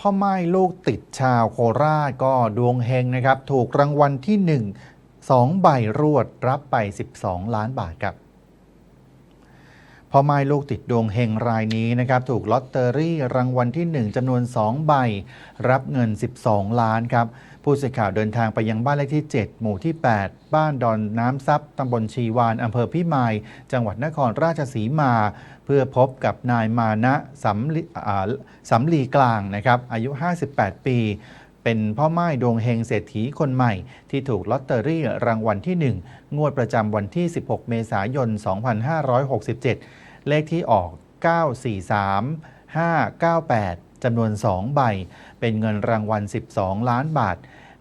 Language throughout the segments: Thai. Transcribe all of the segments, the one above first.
พ่อไม้ลูกติดชาวโคราชก็ดวงเฮงนะครับ ถูกรางวัลที่ 1 2 ใบรวดรับไป 12 ล้านบาทครับ พ่อไม้ลูกติดดวงเฮงรายนี้นะครับถูกลอตเตอรี่รางวัลที่ 1จำนวน 2 ใบ รับเงิน 12 ล้านครับผู้สื่อข่าวเดินทางไปยังบ้านเลขที่ 7 หมู่ที่ 8 บ้านดอนน้ำซับตำบลชีวานอำเภอพิมาย จังหวัดนครราชสีมา เพื่อพบกับนายมานะสำลีสำลีกลางนะครับอายุ 58 ปีเป็นพ่อไม้ดวงเฮงเศรษฐีคนใหม่ ที่ถูกลอตเตอรี่รางวัลที่ 1 งวดประจำวันที่ 16 เมษายน 2567 เลขที่ออก 943 598จำนวน 2 ใบ เป็นเงินรางวัล 12 ล้านบาท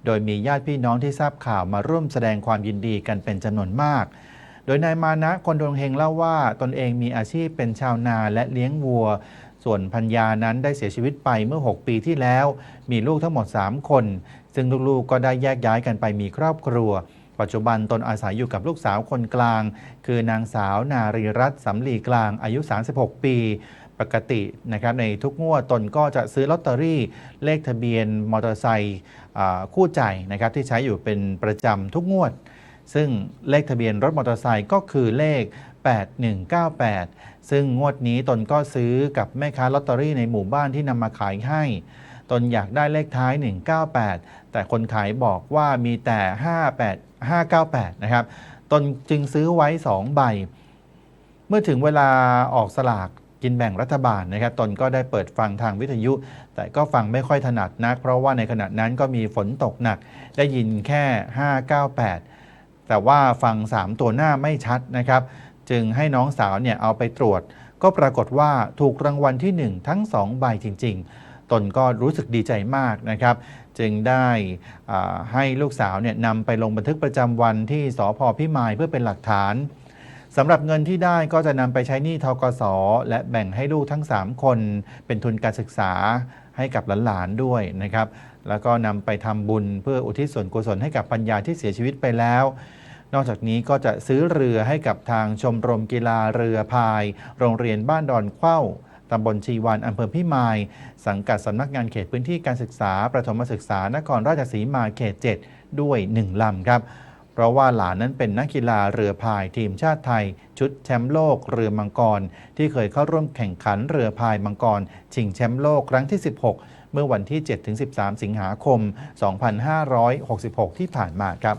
โดยมีญาติพี่น้องที่ทราบข่าวมาร่วมแสดงความยินดีกันเป็นจำนวนมาก โดยนายมานะคนดวงเฮงเล่าว่าตนเองมีอาชีพเป็นชาวนาและเลี้ยงวัว ส่วนพัญญานั้นได้เสียชีวิตไปเมื่อ 6 ปีที่แล้ว มีลูกทั้งหมด 3 คน ซึ่งลูกๆก็ได้แยกย้ายกันไปมีครอบครัว ปัจจุบันตนอาศัยอยู่กับลูกสาวคนกลาง คือนางสาวนารีรัตน์สำลีกลางอายุ 36 ปี ปกตินะครับในทุกงวดตนก็จะซื้อลอตเตอรี่เลขทะเบียนมอเตอร์ไซค์คู่ใจนะครับที่ใช้อยู่เป็นประจำทุกงวด ซึ่งเลขทะเบียนรถมอเตอร์ไซค์ก็คือเลข 8198 ซึ่งงวดนี้ตนก็ซื้อกับแม่ค้าลอตเตอรี่ในหมู่บ้านที่นำมาขายให้ ตนอยากได้เลขท้าย 198 แต่คนขายบอกว่ามีแต่ 58 598 นะครับ ตนจึงซื้อไว้ 2 ใบ เมื่อถึงเวลาออกสลากกินแบ่งรัฐบาลนะครับ ตนก็ได้เปิดฟังทางวิทยุ แต่ก็ฟังไม่ค่อยถนัดนัก เพราะว่าในขณะนั้นก็มีฝนตกหนัก ได้ยินแค่ 598 แต่ว่าฟัง 3 ตัวหน้าไม่ชัดนะครับ จึงให้น้องสาวเนี่ยเอาไปตรวจ ก็ปรากฏว่าถูกรางวัลที่ 1 ทั้ง 2 ใบจริง ๆ ตนก็รู้สึกดีใจมากนะครับ จึงได้ให้ลูกสาวเนี่ยนำไปลงบันทึกประจำวันที่สพพิมายเพื่อเป็นหลักฐานสำหรับเงินที่ได้ก็จะนำไปใช้หนี้ทกสและแบ่งให้ลูกทั้ง 3 คน เป็นทุนการศึกษาให้กับหลานๆด้วยนะครับ แล้วก็นำไปทำบุญเพื่ออุทิศส่วนกุศลให้กับปัญญาที่เสียชีวิตไปแล้วนอกจากนี้ก็จะซื้อเรือให้กับทางชมรมกีฬาเรือพาย โรงเรียนบ้านดอนเข้าำบลชีวานอำเภอพิมาย สังกัดสำนักงานเขตพื้นที่การศึกษา ประถมศึกษานครราชสีมาเขต 7 ด้วย 1 ลำครับ เพราะว่าหลานนั้นเป็นนักกีฬาเรือพายทีมชาติไทย ชุดแชมป์โลกเรือมังกร ที่เคยเข้าร่วมแข่งขันเรือพายมังกรชิงแชมป์โลกครั้งที่ 16 เมื่อวันที่ 7-13 สิงหาคม 2566 ที่ผ่านมาครับ